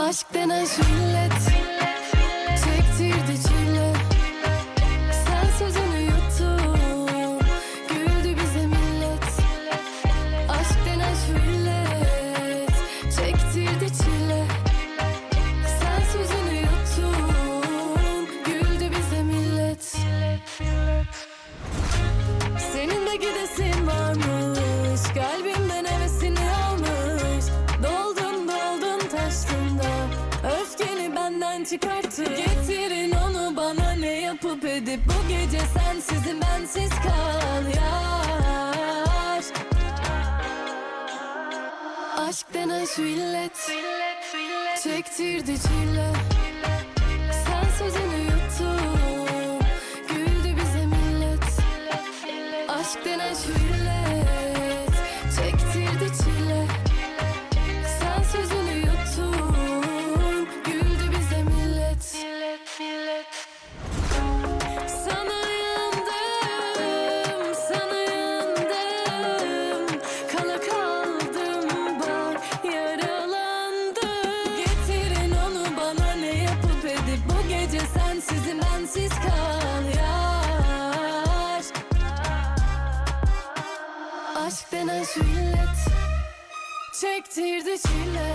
Aşk denen şu Benden çıkarttı Getirin onu bana ne yapıp edip. Bu gece sensizim bensiz kal yar. Aşk denen şu illet Çektirdi çile. Sen sözünü yuttun Güldü bize millet. Aşk denen şu illet denen şu Çektirdi çile